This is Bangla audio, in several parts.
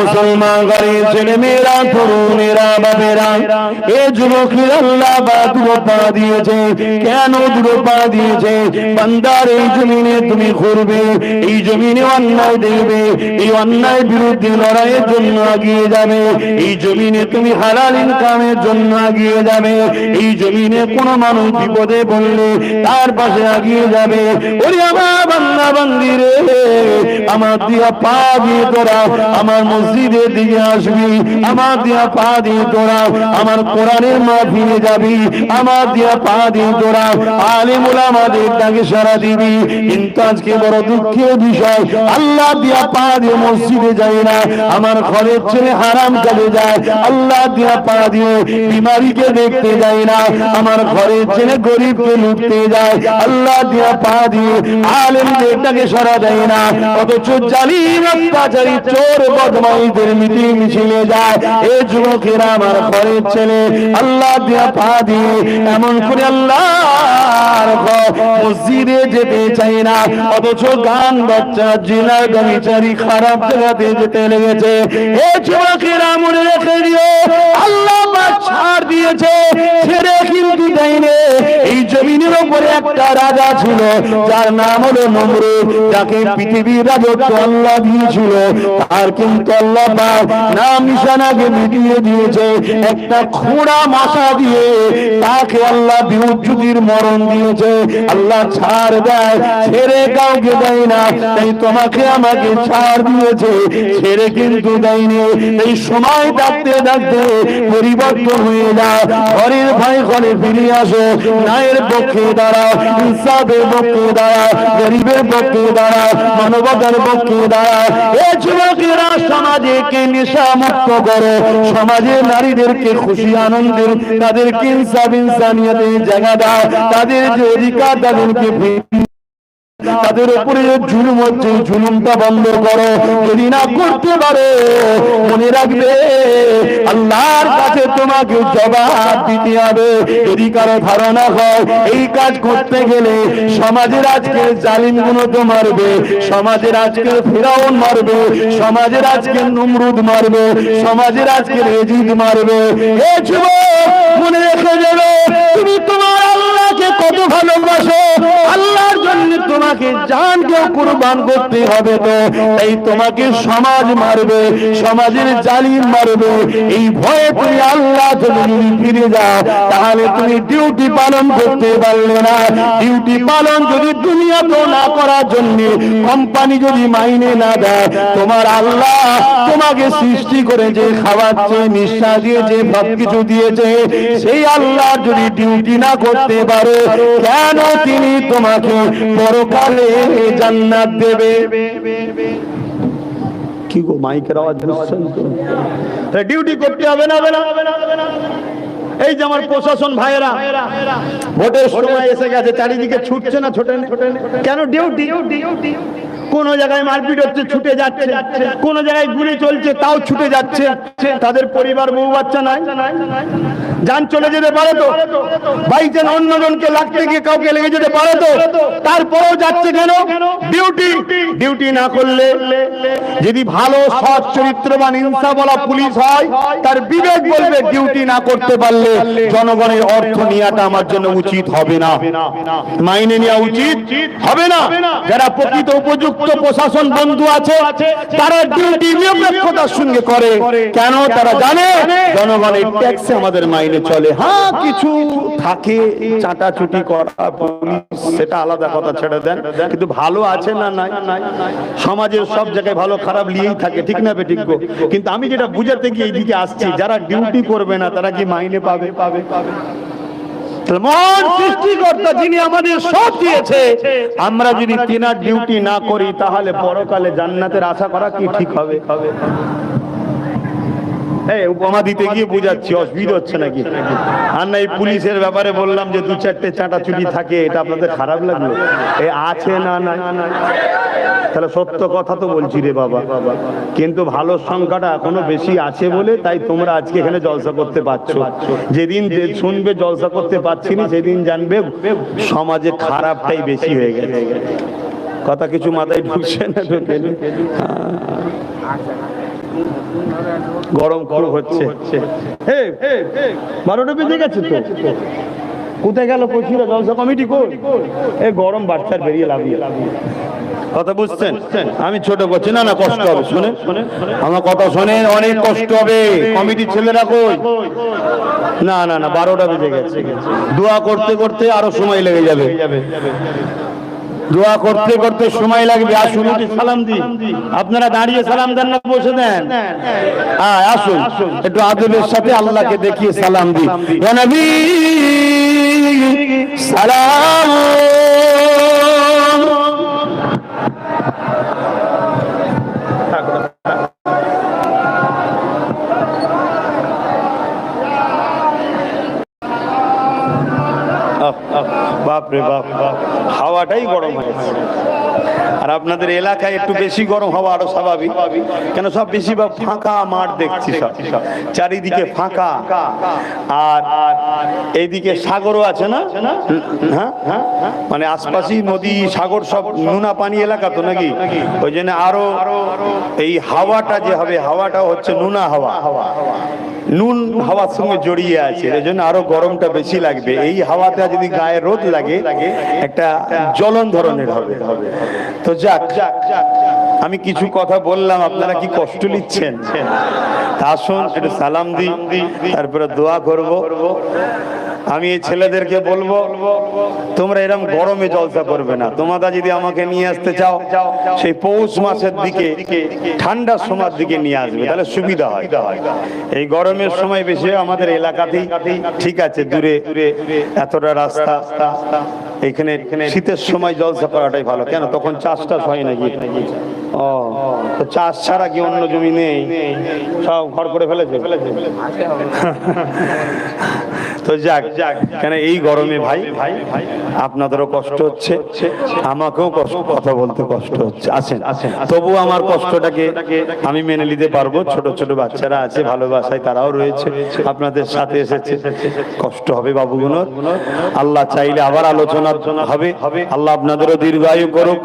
মুসলমান ঘরের ছেলে মেয়েরা তরুণেরা বাবেরা এ যুবকের আল্লাহ বা পা দিয়েছে। কেন পা দিয়েছে? বান্দার এই জমিনে তুমি করবে এই জমিনে অন্যায় দেখবে, এই অন্যায় বিরুদ্ধে লড়াইয়ের জন্য আগিয়ে যাবে, এই জমিনে তুমি হালাল ইনকামের জন্য আগিয়ে যাবে, এই জমিনে কোন মানুষ বিপদে বললে তার পাশে আগিয়ে যাবে। ওরে আমার বান্দা, বান্দিরে, আমার দিয়া পা দিয়ে তোরা আমার মসজিদের দিকে আসবি, আমার দিয়া পা দিয়ে তোরা আমার কোরআনের মাহফিলে যাবি, আমার দিয়া পা দিয়ে তোরা আলিমুল আমাদের তাকে সারা দিবি। কিন্তু আজকে বড় দুঃখের বিষয়, আল্লাহ দিয়া পা দিয়ে মসজিদে যাই না, আমার ঘরের ছেলে হারাম কাজে যায়, আল্লাহ দিয়া পা দিয়ে বিমারিকে দেখতে যায় না, আমার ঘরের ছেলে গরিবকে লুটতে যায়, আল্লাহ দিয়া পা দিয়ে আলেমদের তাকে সারা দেয় না, অথচ জালিম অত্যাচারী চোর বদমাইদের মিটিং মিছিলে যায়। এ যুবকেরা আমার ঘরের ছেলে। আল্লাহ দিয়া পা দিয়ে এমন করে আল্লাহর ঘর মসজিদে যেতে চাই না। অথচ গান বাচ্চা গামিচারি খারাপ জায়গাতে যেতে লেগেছে। যুবকেরা মনে রেখে দিও, আল্লাহ ছাড় দিয়েছে, ছেড়ে কিন্তু দেয়নি। এই জমিনের উপরে একটা রাজা ছিল, যার নাম হলো নমরুদ, যাকে পৃথিবীর রাজত্ব আল্লাহ দিয়েছিল। তার ছাড় কাউকে দেয় না, তাই তোমাকে আমাকে ছাড় দিয়েছে, ছেড়ে কিন্তু দেয়নি। এই সময় পরিবর্তন হয়ে ঘরের ভাই ঘরে ফিরে আসো, নায়ের পক্ষে ইনসাফের পক্ষে গরিবের পক্ষে দাঁড়াও, মানবতার পক্ষে এ সমাজকে নেশা মুক্ত করো। সমাজে নারীদেরকে খুশি, আনন্দের, তাদেরকে ইনসাফ, ইনসানিয়তের জায়গা দাও। তাদের যে অধিকার, তাদেরকে তাদের উপরে যে জুলুম হচ্ছে, এই জুলুমটা বন্ধ করো। যদি না করতে পারো, মনে রাখবে, আল্লাহর কাছে তোমাকে জবাব দিতে হবে। যদি কারও ধারণা হয়, এই কাজ করতে গেলে সমাজের আজকে জালিমগুলো তো মারবে, সমাজের আজকে ফেরাউন মারবে, সমাজের আজকে নমরুদ মারবে, সমাজের আজকে রেজিদ মারবে। মনে রেখে যাবে, তুমি তোমার আল্লাহকে কত ভালোবাসো তোমাকে জানকেও কুরবান করতে হবে তো। এই তোমাকে সমাজ মারবে, সমাজের জালিম মারবে। এই ভয়ে তুমি আল্লাহ যদি ফিরে যাও, তাহলে তুমি ডিউটি পালন করতে পারলে না। ডিউটি পালন যদি দুনিয়াতে না করার জন্য কোম্পানি যদি মাইনে না দেয়, তোমার আল্লাহ তোমাকে সৃষ্টি করে যে খাওয়াচ্ছে নিঃশ্বাস দিয়েছে সব কিছু দিয়েছে, সেই আল্লাহ যদি ডিউটি না করতে পারো, কেন তিনি তোমাকে পরকালে জান্নাত দেবে। কি গো মাইকের আওয়াজ বুঝছেন তো ডিউটি করতে হবে না হবে না। এই যে আমার প্রশাসন ভাইয়েরা ভোটের সময় এসে গেছে চারিদিকে ছুটছে না ছোট না? কেন ডিউটি কোন জায়গায় মারপিট হচ্ছে, ছুটে যাচ্ছে। কোন জায়গায় গুলি চলছে, তাও ছুটে যাচ্ছে। তাদের পরিবার বউ বাচ্চা নাই। যান চলে যেতে পারে তো। বাইচান অন্যজনকে লাগতে গিয়ে কাউকে লেগে যেতে পারে তো। তারপরেও যাচ্ছে কেন? ডিউটি ডিউটি না করলে যদি ভালো, সৎ, চরিত্রবান হিংসা বলা পুলিশ হয়, তার বিবেক বলবে ডিউটি না করতে পারলে জনগণের অর্থ নেওয়াটা আমার জন্য উচিত হবে না। মাইনে নেওয়া উচিত হবে না। যারা প্রকৃত উপযুক্ত প্রশাসন বন্ধু আছে, তারা ডিউটি নিরপেক্ষতার সঙ্গে করে। কেন? তারা জানে জনগণের ট্যাক্সে আমাদের মাইনে চলে। হ্যাঁ কিছু থাকে, চাটাচুটি করা, পুলিশ, সেটা আলাদা কথা, ছেড়ে দেন। কিন্তু ভালো আছে না নাই? সমাজের সব জায়গায় ভালো, খারাপ নিয়েই থাকে, ঠিক না ঠিক কিন্তু আমি যেটা বুঝাতে গিয়ে এইদিকে আসছি, যারা ডিউটি করবে না, তারা কি মাইনে পাবে পাবে পাবে? মহান সৃষ্টিকর্তা যিনি আমাদের সব দিয়েছে। আমরা যদি তিনার ডিউটি না করি তাহলে পরকালে জান্নাতের আশা করা কি ঠিক হবে? এই উপমা দিতে গিয়ে বুঝাচ্ছি, অসুবিধা হচ্ছে নাকি? আর না, এই পুলিশের ব্যাপারে বললাম যে দু চারটে চাঁটা চুটি থাকে, এটা আপনাদের খারাপ লাগল? এ আছে না না না তাহলে সত্য কথা তো বলছি রে বাবা। কিন্তু ভালো সংখ্যাটা এখনও বেশি আছে বলে তাই তোমরা আজকে এখানে জলসা করতে পারছ। যেদিন শুনবে জলসা করতে পারছি না, সেদিন জানবে সমাজে খারাপটাই বেশি হয়ে গেছে। কথা কিছু মাথায় ঢুকছে না ঢুকে গরম খুব হচ্ছে। বারোটা বেজে গেছে তো। কোথায় গেল পঁচিরা জলসা কমিটি কই? এ গরম বাচ্চার বেরিয়ে লাভিয়ে কথা বুঝছেন? আমি ছোট করছি। না না কষ্ট হবে। শুনে। আমার কথা শুনে অনেক কষ্ট হবে। কমিটির ছেলেরা কই? না না না বারোটা বেজে গেছে। দোয়া করতে করতে আরও সময় লেগে যাবে। দোয়া করতে করতে সময় লাগবে আসুন। সালাম দি আপনারা দাঁড়িয়ে সালাম দেন না বসে দেন। হ্যাঁ আসুন। একটু আদবের সাথে আল্লাহকে দেখিয়ে সালাম দি নবী সালাম। বাপ রে বাপ হাওয়াটাই গরম হয়েছে। আর আপনাদের এলাকায় একটু বেশি গরম হওয়া আরও স্বাভাবিক। কেন সব বেশিরভাগ ফাঁকা মাঠ দেখছি সব। চারিদিকে ফাঁকা। আর এইদিকে সাগরও আছে না? হ্যাঁ? মানে আশপাশই নদী, সাগর সব নুনা পানি এলাকা তো নাকি? ওই জন্য আরও এই হাওয়াটা যে হবে, হাওয়াটা হচ্ছে নোনা হাওয়া। নুন হাওয়ার সঙ্গে জড়িয়ে আছে এই জন্য আরও গরমটা বেশি লাগবে। এই হাওয়াতে যদি গায়ে রোদ লাগে, একটা জ্বলন ধরনের হবে। তো যাক আমি কিছু কথা বললাম, আপনারা কি কষ্ট নিচ্ছেন? আসুন, একটু সালাম দিই, তারপরে দোয়া করব। আমি এই ছেলেদেরকে বলব, তোমরা এরকম গরমে জলসা করবে না। তোমরা যদি আমাকে নিয়ে আসতে চাও, সেই পৌষ মাসের দিকে, ঠান্ডার সময়ের দিকে নিয়ে আসবে, তাহলে সুবিধা হয়। এই গরমের সময় বেশি আমাদের এলাকাতেই, ঠিক আছে, দূরে, এতটা রাস্তা। এখানে শীতের সময় জলসা করাটাই ভালো। কেন? তখন চাষ টাস হয় নাকি? ও, তো চাষ ছাড়া কি অন্য জমি নেই? সব ঘর করে ফেলেছে ফেলেছে? তো যাক, কেন এই গরমে ভাই ভাই ভাই আপনাদেরও কষ্ট হচ্ছে, আমাকেও কষ্ট, কথা বলতে কষ্ট হচ্ছে। আসেন তবু আমার কষ্টটাকে আমি মেনে নিতে পারব। ছোট ছোট বাচ্চারা আছে, ভালোবাসায় তারাও রয়েছে, আপনাদের সাথে এসেছে। কষ্ট হবে বাবুগুলো আল্লাহ চাইলে আবার আলোচনা হবে। আল্লাহ আপনাদেরও দীর্ঘায়ু করুক,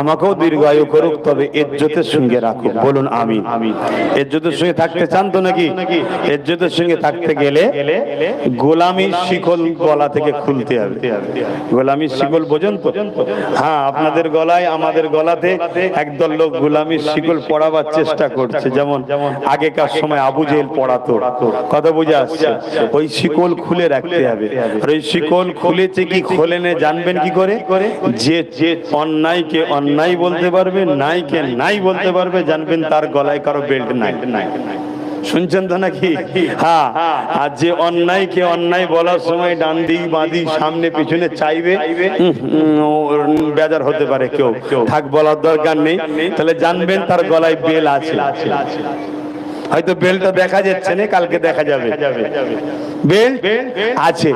আমাকেও দীর্ঘায়ু করুক, তবে এজ্জতের সঙ্গে রাখুক। বলুন আমি এজ্জতের সঙ্গে থাকতে চান তো নাকি? এজ্জতের সঙ্গে থাকতে গেলে গোলামির শিকল গলা থেকে খুলতে হবে। গোলামির শিকল বোঝেন তো? হ্যাঁ আপনাদের গলায় আমাদের গলাতে একদল লোক গোলামির শিকল পড়াবার চেষ্টা করছে। যেমন আগেকার সময় আবু জেল পড়াতো। কথা বুঝে আসছে? ওই শিকল খুলে রাখতে হবে। আর ওই শিকল খুলেছে কি খোলেনে জানবেন কি করে? যে যে অন্যায়কে অন্যায় বলতে পারবে নাইকে নাই বলতে পারবে জানবেন তার গলায় কারও বেল্ট নাই নাই। শুনছেন তো নাকি? হ্যাঁ আর যে অন্যায়কে অন্যায় বলার সময় ডান দিক বাঁদি সামনে পিছনে চাইবে বেজার হতে পারে কেউ। থাক বলার দরকার নেই। তাহলে জানবেন তার গলায় বেল আছে। হয়তো বেলটা দেখা যাচ্ছে না কালকে দেখা যাবে। বেল আছে।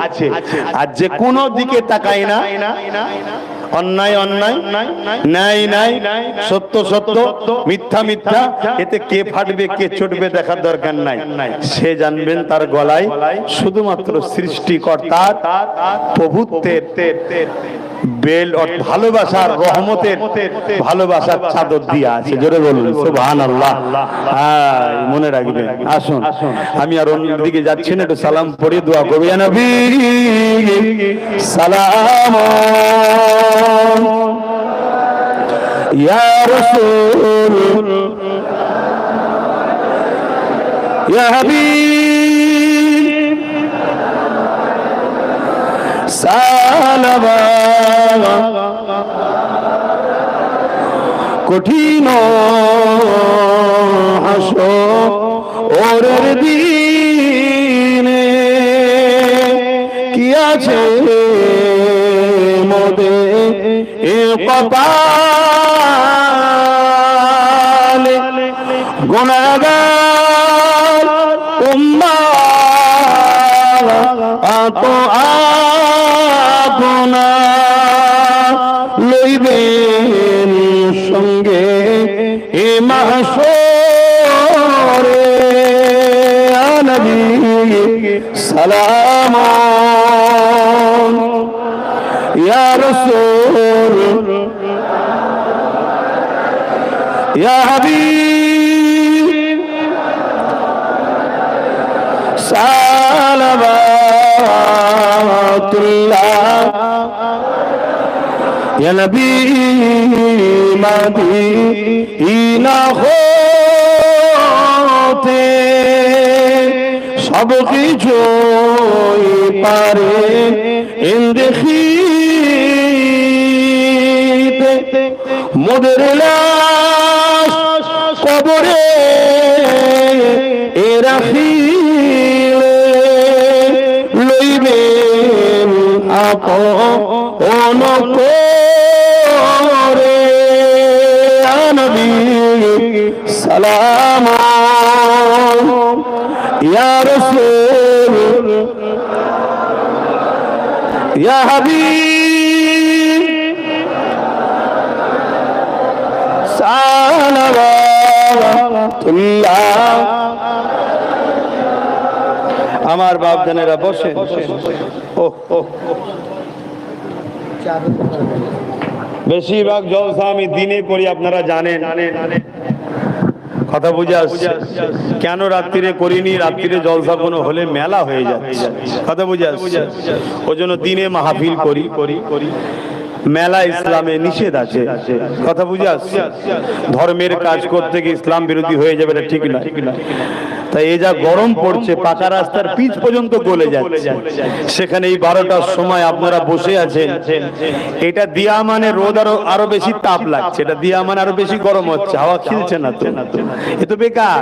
আর যে কোনো দিকে তাকায় না অন্যায় অন্যায়, ন্যায় ন্যায়, সত্য সত্য, মিথ্যা মিথ্যা, এতে কে ফাটবে, কে চটবে দেখার দরকার নাই। সে জানবেন তার গলায় শুধুমাত্র সৃষ্টিকর্তার প্রভুত্বের বেল ভালোবাসার রহমতের ভালোবাসার চাদর দিয়ে আছে। জোরে বলুন সুবহান আল্লাহ মনে রাখবেন। আসুন। আমি আর অন্যদিকে যাচ্ছি না, একটু সালাম পড়ে দোয়া করব। নবী, সালাম। ইয়া রাসূল। ইয়া হাবিব। সালামা কঠিন হাসো ওরের দিনে কি আছে মোদে? এ কপালে এ মাহশরে আনবী সালাম ইয়া রাসূল। ইয়া হাবিব। সালামাতুল্লাহ। ইয়া নবী মদিনা হতে সব কিছু পারে ইন্দেখিতে মোদের লাশ কবরে এ রাখিলে লইবে আপন করে আনবী সালাম ইয়া রাসূল। ইয়া আমার বাপ জানেরা বসে। ও ও বেশিরভাগ জলসা আমি দিনে করি, আপনারা জানেন। কথা বুঝে আসছে। কেন রাত্রিরে করিনি? রাত্রিরে জলসা কোনো হলে মেলা হয়ে যাচ্ছে। কথা বুঝে আসছে। ওই জন্য দিনে মাহফিল করি। করি করি মেলা ইসলামে নিষেধ আছে। কথা বুঝে আসছে। ধর্মের কাজ করতে গিয়ে ইসলাম বিরোধী হয়ে যাবে এটা ঠিক না তাই এই যা গরম পড়ছে পাকা রাস্তার পিচ পর্যন্ত গলে যাচ্ছে। সেখানে এই বারোটার সময় আপনারা বসে আছেন। এটা দিয়া মানে রোদ আরও আরও বেশি তাপ লাগছে। এটা দিয়া মানে আরও বেশি গরম হচ্ছে। হাওয়া খিলছে না তো। এ তো বেকার।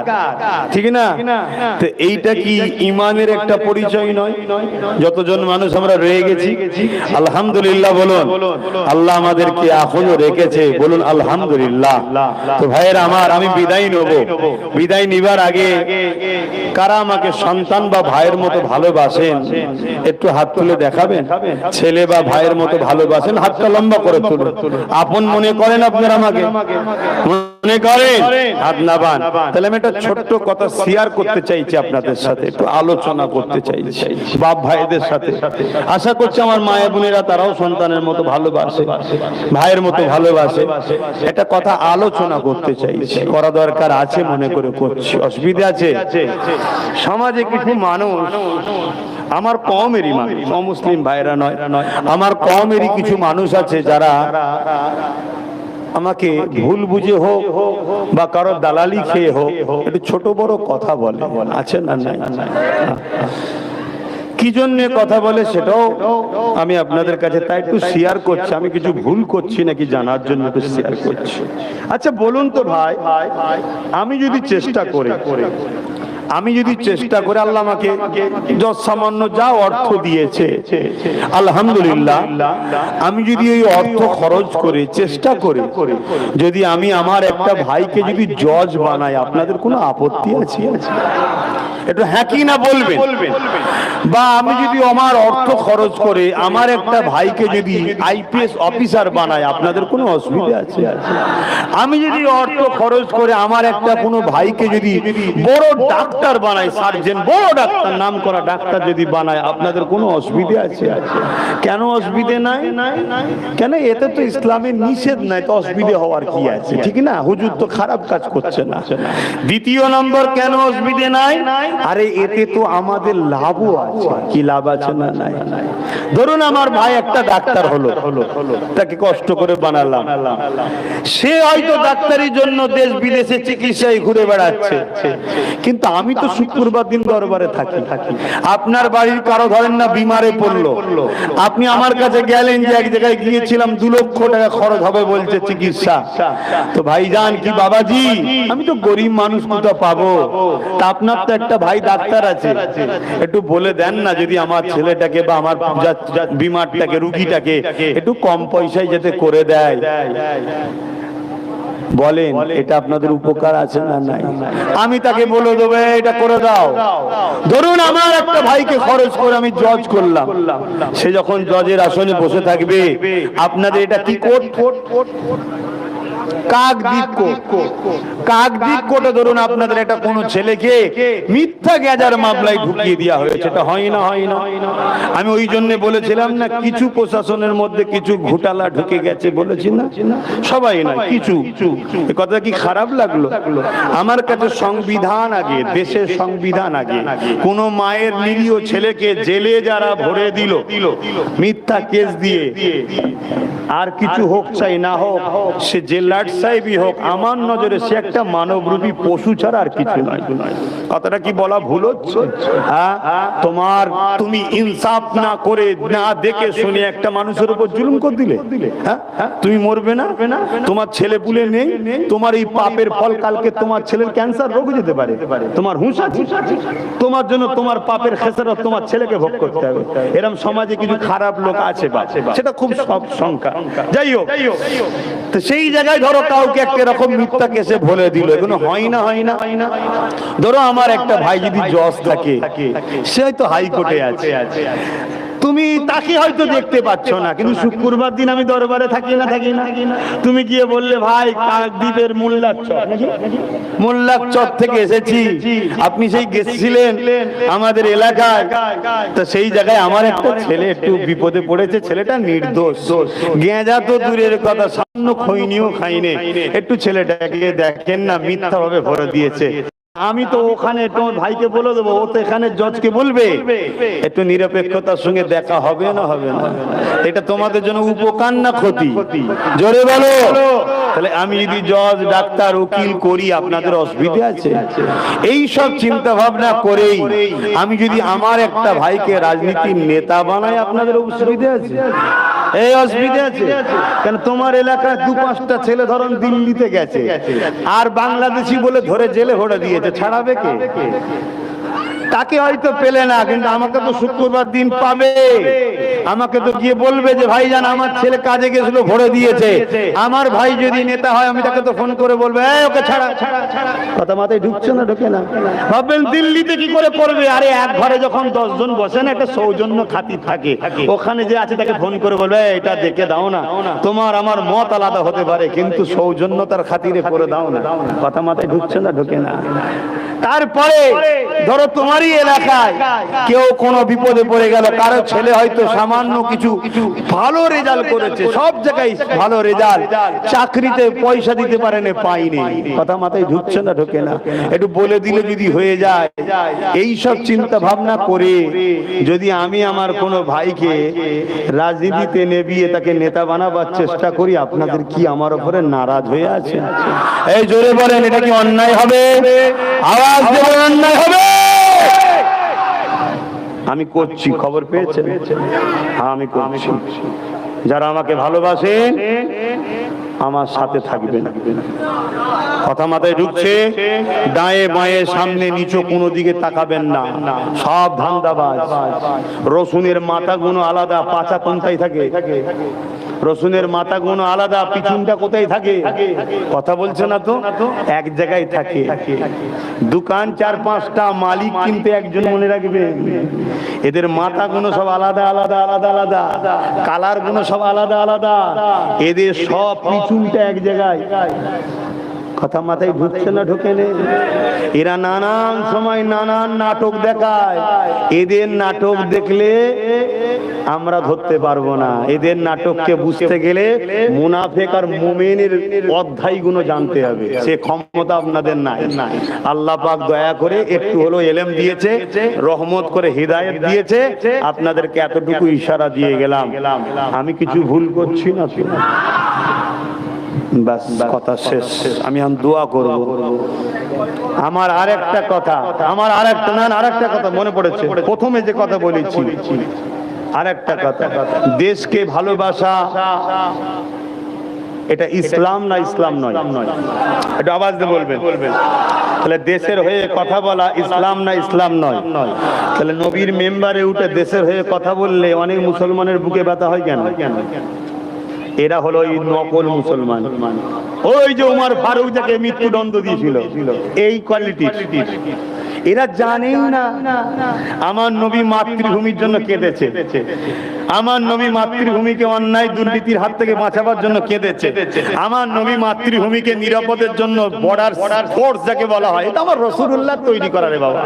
ঠিক না? তো এইটা কি ইমানের একটা পরিচয় নয়? যতজন মানুষ আমরা রয়ে গেছি আলহামদুলিল্লাহ বলুন। আল্লাহ আমাদেরকে এখনও রেখেছে। বলুন আলহামদুলিল্লাহ। তো ভাইয়ের আমার আমি বিদায় নেব। বিদায় নিবার আগে কারা আমাকে সন্তান বা ভাইয়ের মতো ভালোবাসেন? একটু হাত তুলে দেখাবেন? ছেলে বা ভাইয়ের মতো ভালোবাসেন? হাতটা লম্বা করে তুলুন। আপন মনে করেন আপনারা আমাকে? মনে করেন? হাত না বান। তাহলে আমি একটা ছোট্ট কথা শেয়ার করতে চাইছি আপনাদের সাথে একটু আলোচনা করতে চাইছি। বাপ ভাইদের সাথে। আশা করছি আমার মায়ের বোনেরা তারাও সন্তানের মতো ভালোবাসে ভাইয়ের মতো ভালোবাসে। একটা কথা আলোচনা করতে চাইছি। করা দরকার আছে মনে করে করছি। অসুবিধা আছে? সমাজে কিছু মানুষ আমার কমেরই মানুষ অমুসলিম ভাইরা নয়। আমার কমেরই কিছু মানুষ আছে যারা আমাকে ভুল বুঝে হোক বা কারও দালালি খেয়ে হোক, একটু ছোট বড় কথা বলে। আছে না নাই? কি জন্য কথা বলে সেটাও আমি আপনাদের কাছে তাই একটু শেয়ার করছি। আমি কিছু ভুল করছি নাকি জানার জন্য একটু শেয়ার করছি। আচ্ছা বলুন তো ভাই, আমি যদি চেষ্টা করে আমি যদি চেষ্টা করে আল্লাহ আমাকে সামান্য যা অর্থ দিয়েছে আলহামদুলিল্লাহ আমি যদি এই অর্থ খরচ করে চেষ্টা করে যদি আমি আমার একটা ভাইকে যদি জজ বানাই আপনাদের কোনো আপত্তি আছে? একটু হ্যাঁ কি না বলবেন। বা আমি যদি আমার অর্থ খরচ করে আমার একটা ভাইকে যদি আইপিএস অফিসার বানাই, আপনাদের কোনো অসুবিধা আছে? আমি যদি অর্থ খরচ করে আমার একটা কোনো ভাইকে যদি বড় ডাক্তার বানাই, সার্জেন, বড় ডাক্তার নাম করা ডাক্তার যদি বানায় আপনাদের কোনো অসুবিধা আছে? কেন অসুবিধে নাই? কেন এতে তো ইসলামের নিষেধ নাই, তো অসুবিধে হওয়ার কি আছে? ঠিক না? হুজুর তো খারাপ কাজ করছে না। দ্বিতীয় নম্বর, কেন অসুবিধে নাই? আরে এতে তো আমাদের লাভও আছে। কি লাভ আছে না নাই? ধরুন আমার ভাই একটা ডাক্তার হলো, তাকে কষ্ট করে বানালাম। সে হয়তো ডাক্তারির জন্য দেশ বিদেশে চিকিৎসায় ঘুরে বেড়াচ্ছে। কিন্তু আমি তো শুক্রবার দিন দরবারে থাকি। আপনার বাড়ির কারও ধরেন না বিমারে পড়ল। আপনি আমার কাছে গেলেন যে এক জায়গায় গিয়েছিলাম, দু লক্ষ টাকা খরচ হবে বলছে চিকিৎসা। তো ভাই ভাইজান কি বাবাজি? আমি তো গরিব মানুষ কোথাও পাবো? তা আপনার তো একটা ভাই ডাক্তার আছে। একটু বলে দেন না যদি আমার ছেলেটাকে বা আমার বিমারটাকে রুগীটাকে একটু কম পয়সায় যাতে করে দেয়। বলেন এটা আপনাদের উপকার আছে না নাই? আমি তাকে বলে দেবো "এই, এটা করে দাও। ধরুন আমার একটা ভাইকে খরচ করে আমি জজ করলাম। সে যখন জজের আসনে বসে থাকবে আপনাদের এটা কি কোর্ট? আমি ওই জন্য বলেছিলাম না, কিছু প্রশাসনের মধ্যে কিছু ঘোটালা ঢুকে গেছে বলেছি না? সবাই না কিছু। কথা কি খারাপ লাগল? আমার কাছে সংবিধান আগে, দেশের সংবিধান আগে। কোন মায়ের নিরীহ ছেলেকে জেলে যারা ভরে দিল, মিথ্যা কেস দিয়ে, আর কিছু হোক চাই, না হোক, সে জেলার সাহেবই হোক, আমার নজরে সে একটা মানবরূপী পশু ছাড়া আর কিছু নয় কথাটা কি বলা ভুল হচ্ছে? হ্যাঁ? তোমার তুমি ইনসাফ না করে না দেখে শুনে একটা মানুষের উপর জুলুম করে দিলে। হ্যাঁ? তুমি মরবে না? তোমার ছেলে পুলে নেই? তোমার এই পাপের ফল কালকে তোমার ছেলের ক্যান্সার রোগ যেতে পারে। তোমার হুঁশ আছে? তোমার জন্য তোমার পাপের খেসারত তোমার ছেলেকে ভোগ করতে হবে। এরকম সমাজে কিছু খারাপ লোক আছে বা সেটা খুব সব সংখ্যা। যাই হোক। তো সেই জায়গায় ধরো কাউকে একটা এরকম মিথ্যা কেসে ভুলে দিল, এগুলো হয় না হয় না। ধরো আমার একটা ভাই যদি জজ থাকে, সে হয়তো হাইকোর্টে আছে। তুমি তাকে হয়তো দেখতে পাচ্ছ না, কিন্তু শুক্রবার দিন আমি দরবারে থাকি না থাকি না। তুমি গিয়ে বললে, ভাই, কাকদ্বীপের মোল্লার চর। মোল্লার চর থেকে এসেছি। আপনি সেই গেছিলেন আমাদের এলাকায়। তো সেই জায়গায় আমার একটা ছেলে একটু বিপদে পড়েছে, ছেলেটা নির্দোষ। গেঁজা তো দূরের কথা, সামান্য খৈনিও খাইনে। একটু ছেলেটাকে দেখেন না মিথ্যা ভাবে ভরে দিয়েছে। আমি তো ওখানে তোমার ভাইকে বলে দেবো, ও তো এখানে জজকে বলবে। একটু নিরপেক্ষতার সঙ্গে দেখা হবে না হবে না? এটা তোমাদের জন্য উপকার না ক্ষতি? জোরে বলো। তাহলে আমি যদি জজ, ডাক্তার, উকিল করি, আপনাদের অসুবিধা আছে? এই সব চিন্তা ভাবনা করেই আমি যদি আমার একটা ভাইকে রাজনীতির নেতা বানাই, আপনাদের অসুবিধা আছে? এই অসুবিধা আছে? কেন তোমার এলাকায় দু পাঁচটা ছেলে ধরুন দিল্লিতে গেছে, আর বাংলাদেশি বলে ধরে জেলে ভরে দিয়েছে ছাড়াবে কে? তাকে হয়তো পেলে না কিন্তু আমাকে তো শুক্রবার দিন পাবে। আমাকে তো গিয়ে বলবে যে ভাইজান আমার ছেলে কাজে গেছিল ভরে দিয়েছে। আমার ভাই যদি নেতা হয় আমি তাকে তো ফোন করে বলব ওকে ছাড়া। কথা মাথায় ঢুকছে না ঢুকে না? ভাববেন দিল্লিতে কি করে পড়বে আরে এক ঘরে যখন দশ জন বসে না একটা সৌজন্য খাতি থাকে। ওখানে যে আছে তাকে ফোন করে বলবে এটা দেখে দাও না। তোমার আমার মত আলাদা হতে পারে কিন্তু সৌজন্যতার খাতিরে করে দাও না। কথা মাথায় ঢুকছে না ঢুকে না। তারপরে ধরো তোমারই এলাকায় কেউ কোনো বিপদে পড়ে গেল। কারও ছেলে হয়তো সামান্য কিছু ভালো রেজাল্ট করেছে, সব জায়গায় ভালো রেজাল্ট। চাকরিতে পয়সা দিতে পারে না পাইনি কথা মাথায় ঢুকছে না, ঢোকে না। একটু বলে দিলে যদি হয়ে যায়। এই সব চিন্তা ভাবনা করে যদি আমি আমার কোনো ভাইকে রাজনীতিতে নেবিয়ে তাকে নেতা বানাবার চেষ্টা করি, আপনাদের কি আমার উপরে নারাজ হয়ে আছে? এই জোরে বলেন, এটা কি অন্যায় হবে? আওয়াজ দেবেন অন্যায় হবে? আমি করছি খবর পেয়েছেন? হ্যাঁ আমি করছি। যারা আমাকে ভালোবাসেন আমার সাথে থাকবেন। কথা মাথায় ঢুকছে দায়ে বাঁয়ে সামনে নিচু কোনো দিকে তাকাবেন না। সব ধান্দাবাজ। রসুনের মাথা গুলো আলাদা পাচা কোনটাই থাকে। রসুনের মাথা গুলো আলাদা পিছনটা কোথায় থাকে? কথা বলছে না তো? এক জায়গায় থাকে। দোকান চার পাঁচটা মালিক কিন্তু একজন মনে রাখবে। এদের মাথা গুলো সব আলাদা আলাদা আলাদা আলাদা। কালারগুলো সব আলাদা আলাদা। এদের সব পিছনটা এক জায়গায়। কথা মাথায় ঢুকছে না ঢুকে এরা নানান সময় নানান নাটক দেখায়। এদের নাটক দেখলে আমরা ধরতে পারব না। এদের নাটককে বুঝতে গেলে মুনাফেক আর মোমেনের অধ্যায়গুলো জানতে হবে। সে ক্ষমতা আপনাদের নাই। আল্লাহ পাক দয়া করে একটু হলো এলেম দিয়েছে, রহমত করে হৃদায়ত দিয়েছে। আপনাদেরকে এতটুকু ইশারা দিয়ে গেলাম। আমি কিছু ভুল করছি না কথা শেষ। আমি দোয়া করব। আমার কথা আমার কথা মনে পড়েছে। প্রথমে যে কথা বলেছি কথা। দেশকে ভালোবাসা, এটা ইসলাম না ইসলাম নয়? এটা আওয়াজ দিয়ে বলবেন। তাহলে দেশের হয়ে কথা বলা ইসলাম না ইসলাম নয়? তাহলে নবীর মেম্বারে উঠে দেশের হয়ে কথা বললে অনেক মুসলমানের বুকে ব্যথা হয় কেন? এরা হলো এই নকল মুসলমান। ওই যে উমার ফারুক যাকে মৃত্যুদণ্ড দিয়েছিল এই কোয়ালিটি এরা জানেই না আমার নবী মাতৃভূমির জন্য কেঁদেছে। আমার নবী মাতৃভূমিকে অন্যায় দুর্নীতির হাত থেকে বাঁচাবার জন্য কেঁদেছে। আমার নবী মাতৃভূমিকে নিরাপদের জন্য বর্ডার ফোর্স যাকে বলা হয়, এটা আমার রসুল্লাহ তৈরি করা রে বাবা।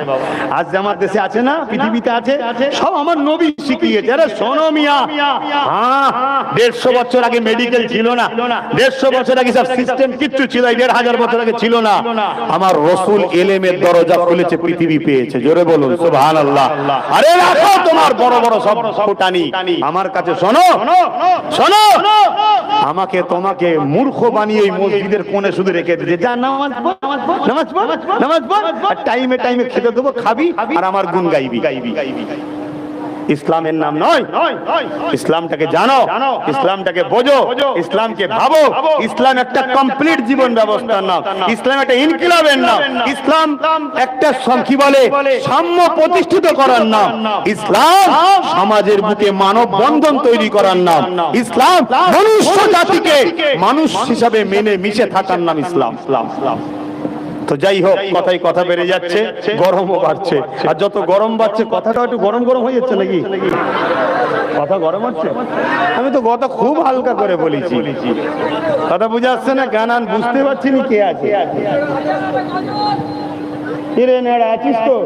আজ যে আমার দেশে আছে না, পৃথিবীতে আছে, সব আমার নবী শিখিয়েছে। আরে শোনো মিয়া হ্যাঁ দেড়শো বছর আগে মেডিকেল ছিল না, দেড়শো বছর আগে সব সিস্টেম কিচ্ছু ছিল দেড় হাজার বছর আগে ছিল না। আমার রসুল এলেমের দরজা খুলেছে পৃথিবী পেয়েছে। জোরে বলুন সুবহান আল্লাহ আরে রাখো তোমার বড় বড় সব ফুটানি। আমার কাছে শোনো শোনো আমাকে তোমাকে মূর্খ বানিয়ে এই মসজিদের কোণে শুধু রেখে দিতে যা নামাজ নামাজ পড়, নামাজ টাইমে টাইমে খেতে দেবো খাবি আর আমার গুণ গাইবি গাইবি। ইসলামের নাম নয়। ইসলামটাকে জানো ইসলামটাকে বোঝো ইসলামকে ভাবো। ইসলাম একটা কমপ্লিট জীবন ব্যবস্থার নাম ইসলাম একটা ইনকিলাবের নাম। ইসলাম একটা কি বলে? সাম্য প্রতিষ্ঠিত করার নাম। ইসলাম সমাজের বুকে মানব বন্ধন তৈরি করার নাম। ইসলাম মনুষ্য জাতিকে মানুষ হিসাবে মেনে মিশে থাকার নাম ইসলাম। ইসলাম ইসলাম। তো যাই হোক কথাই কথা বেড়ে যাচ্ছে, গরমও বাড়ছে। আর যত গরম বাড়ছে, কথাটা একটু গরম গরম হয়ে যাচ্ছে নাকি? কথা গরম হচ্ছে? আমি তো কথা খুব হালকা করে বলেছি। কথা বুঝে আসছে না আন বুঝতে পারছি না কে আছে। আছিস তো?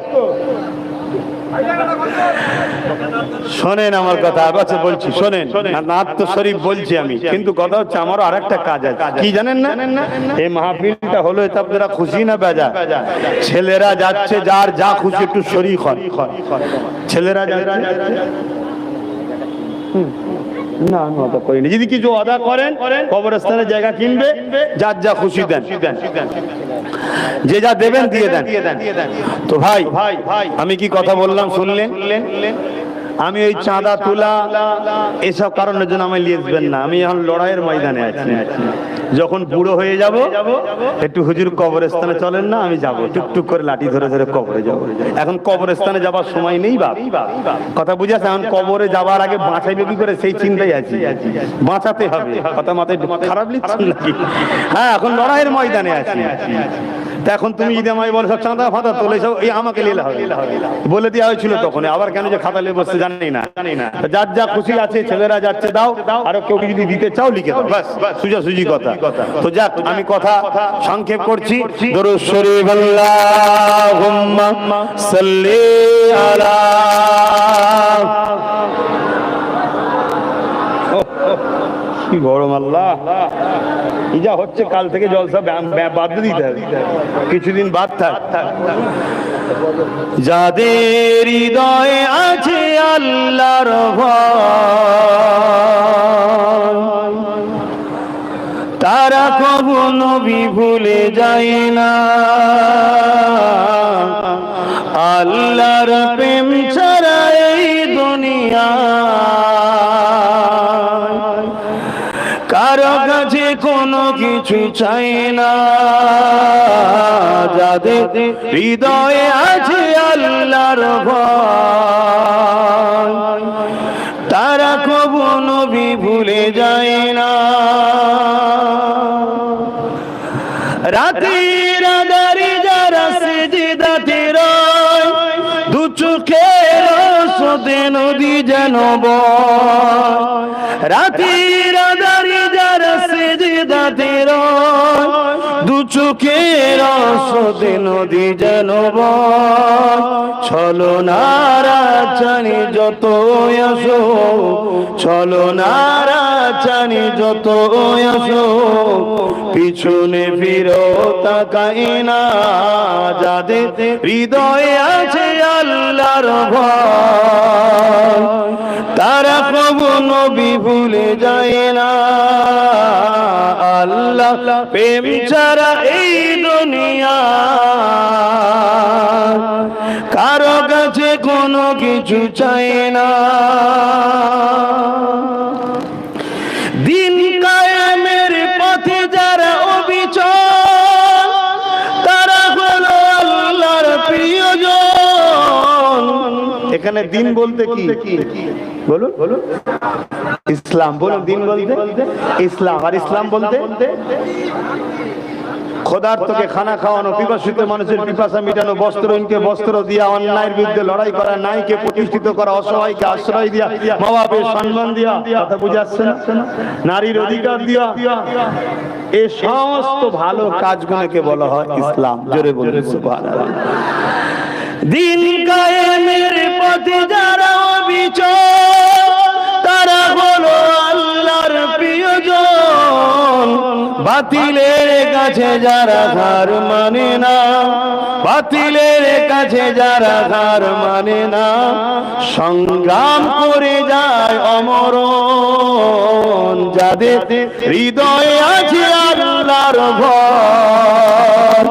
শোনেন আমার কথা আচ্ছা বলছি শোনেন নাথ তো শরীফ বলছি আমি কিন্তু কথা হচ্ছে আমারও আরেকটা কাজ আছে। কি জানেন না? এই মাহফিলটা হলো এতে আপনারা খুশি না বেজা ছেলেরা যাচ্ছে যার যা খুশি একটু শরীফ হয় ছেলেরা যাচ্ছে। হুম। না আমি অদা করিনি। যদি কিছু অদা করেন কবরস্থানে জায়গা কিনবে যার যা খুশি দেন। যে যা দেবেন দিয়ে দেন। তো ভাই ভাই আমি কি কথা বললাম শুনলেন? আমি ওই চাঁদা তোলা, এসব কারণের জন্য আমি লিখবেন না। আমি এখন লড়াইয়ের ময়দানে আছি। যখন বুড়ো হয়ে যাব, একটু হুজুর কবরস্থানে চলেন না, আমি যাব। টুকটুক করে লাঠি ধরে ধরে কবরে যাব। এখন কবরস্থানে যাবার সময় নেই বাপ। কথা বুঝাস এখন কবরে যাবার আগে বাঁচাইবে কি করে? সেই চিন্তাই আছি। বাঁচাতে হবে। কথা মাথায় খারাপ লিখছেন নাকি? হ্যাঁ এখন লড়াইয়ের ময়দানে আছি। এখন তুমি যদি আমায় বলো, সব চাঁদা ফাঁদা তোলে, সব এই আমাকে লীলা হবে। বলে দেওয়া হয়েছিল তখন আবার কেন যে খাতা লিয়ে বসতে জানি না। জানি না। যার যা খুশি আছে ছেলেরা যাচ্ছে দাও। আরও কেউ যদি দিতে চাও লিখে দাও। বাস সুজা সুজি কথা। তো যাক আমি কথা সংক্ষেপ করছি। দরুদ শরীফ আল্লাহুম্মা সাল্লি আলা কি গরম আল্লাহ। এই যা হচ্ছে, কাল থেকে জলসা বাদ দিতে হবে। কিছুদিন বাদ থাক। যাদের হৃদয়ে আছে আল্লাহর তারা কখনো ভুলে যায় না। আল্লাহর প্রেম ছাড়া এই দুনিয়া কারও কাছে কোনো কিছু চাই না। যাদের হৃদয়ে আছে আল্লাহর তারা কবু নবী ভুলে যায় না। রাতের নদী যেন ছলো নারা জানি যত আসো, ছলো নারা জানি যত আসো। পিছনে তাকাই না হৃদয়ে আছে আল্লাহর ভয়। তারা কবু নবী ভুলে যায় না। আল্লাহ প্রেম ছাড়া এই দুনিয়া। কারও কাছে কোনো কিছু চাই না। দিন কায়েমের পথে যারা এখানে দিন বলতে কি? বলুন বলুন। ইসলাম। বলুন, দিন বলতে। ইসলাম। আর ইসলাম বলতে? খোদার খানা খাওয়ানো, পিপাসিত মানুষের পিপাসা মিটানো বস্ত্রহীনকে বস্ত্র দিয়া, অন্যায়ের বিরুদ্ধে লড়াই করা নাইকে প্রতিষ্ঠিত করা, অসহায়কে আশ্রয় দিয়া নারীর অধিকার দিয়া। এই সমস্ত ভালো কাজগুলোকে বলা হয় ইসলাম। জোরে দিন তারা হলো বাতিলের কাছে যারা হার মানে না, বাতিলের কাছে যারা হার মানে না, সংগ্রাম করে যায় অমরণ। যাদের হৃদয়ে আছে আল্লাহর ভয়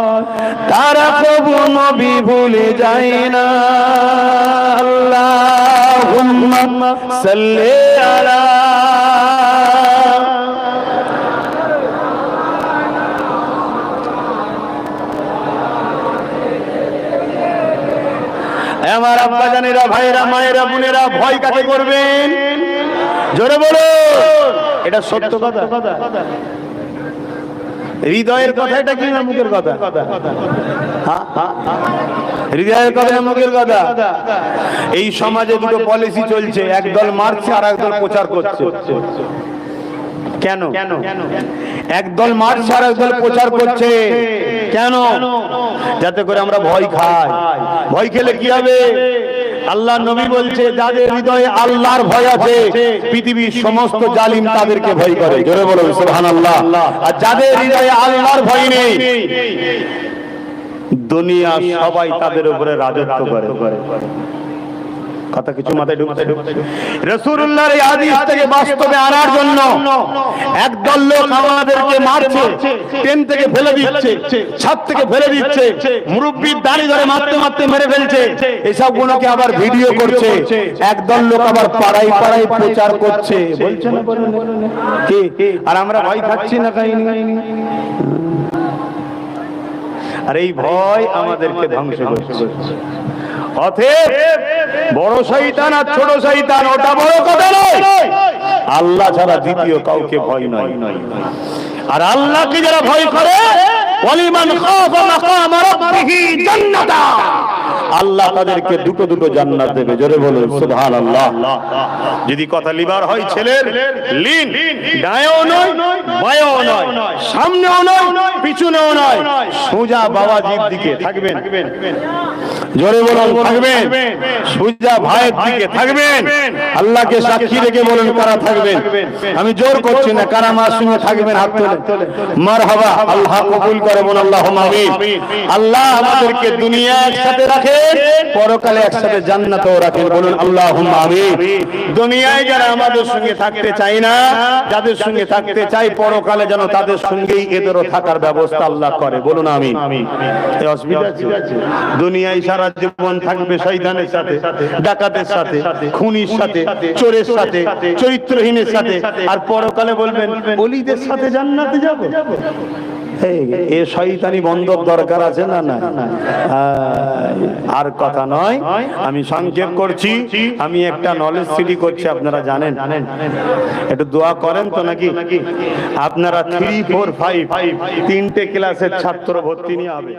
তারা কবু নবী ভুলে যায় না। আল্লাহ সাল্লি আলা এ আমার আব্বা জানেরা ভাইরা মায়েরা বোনেরা ভয় কাকে করবেন? জোরে বলো এটা সত্য কথা। হৃদয়ের কথা এটা কি না মুখের কথা? হ্যাঁ, হ্যাঁ। হৃদয়ের কথা না মুখের কথা? এই সমাজে দুটো পলিসি চলছে একদল মারছে আর একদল প্রচার করছে। কেন? একদল মারছে আর একদল প্রচার করছে। কেন? যাতে করে আমরা ভয় খাই। ভয় খেলে কি হবে? আল্লাহ নবী বলছে যাদের হৃদয়ে আল্লাহর ভয় আছে পৃথিবীর সমস্ত জালিম তাদেরকে ভয় করে। জোরে বলো সুবহানাল্লাহ। আর যাদের হৃদয়ে আল্লাহর ভয় নেই দুনিয়া সবাই তাদের উপরে রাজত্ব করে। কথা কিছু মাথায় ঢুকছে? রসুল্লাহর এই থেকে বাস্তবে আনার জন্য একদল লোক আমাদেরকে মারছে ট্রেন থেকে ফেলে দিচ্ছে ছাদ থেকে ফেলে দিচ্ছে মুরব্বির দাড়ি ধরে মারতে মারতে মেরে ফেলছে এসব গুলোকে আবার ভিডিও করছে একদল লোক আবার পাড়াই পাড়াই প্রচার করছে বলছে না আর আমরা ভয় খাচ্ছি না খাইনি আর এই ভয় আমাদেরকে ধ্বংস করছে। অতএব বড় শয়তান আর ছোট শয়তান, ওটা বড় কথা নয়। আল্লাহ ছাড়া দ্বিতীয় কাউকে ভয় নয়। আর আল্লাহকে যারা ভয় করে ওয়ালিমান খাফা মাকাম রাব্বিহি জান্নাতা। আল্লাহ তাদেরকে দুটো দুটো জান্নাত দেবে জোরে বলুন সুবহানাল্লাহ। যদি কথা লিবার হয় ছেলের লিন ডায়েও নয় বায়েও নয় সামনেও নয় পিছনেও নয় সোজা বাবাজির দিকে থাকবেন। জোরে বলুন থাকবেন। সুজা ভাইয়ের দিকে থাকবেন। আল্লাহকে সাক্ষী রেখে বলুন কারা থাকবেন। আমি জোর করছি না কারা মার সঙ্গে থাকবেন হাত তোলে মারহাবা আল্লাহ কবুল করে। বলুন আল্লাহ আল্লাহ আমাদেরকে দুনিয়া একসাথে রাখে পরকালে একসাথে জান্নাতেও রাখেন। বলুন আল্লাহ দুনিয়ায় যারা আমাদের সঙ্গে থাকতে চায় না যাদের সঙ্গে থাকতে চাই পরকালে যেন তাদের সঙ্গেই এদেরও থাকার ব্যবস্থা আল্লাহ করে। বলুন আমি অসুবিধা দুনিয়ায় সারা জীবন থাকবে শয়তানের সাথে ডাকাতের সাথে খুনির সাথে চোরের সাথে চরিত্রহীনের সাথে। আর পরকালে বলবেন অলিদের সাথে জান্নাতে যাব। এ শয়তানি বন্ধব দরকার আছে না না আর কথা নয়, আমি সংক্ষেপ করছি, আমি একটা নলেজ সিটি করছি, আপনারা জানেন। একটু দোয়া করেন তো নাকি? আপনারা থ্রি ফোর ফাইভ তিনটে ক্লাসের ছাত্র ভর্তি নিয়ে হবে।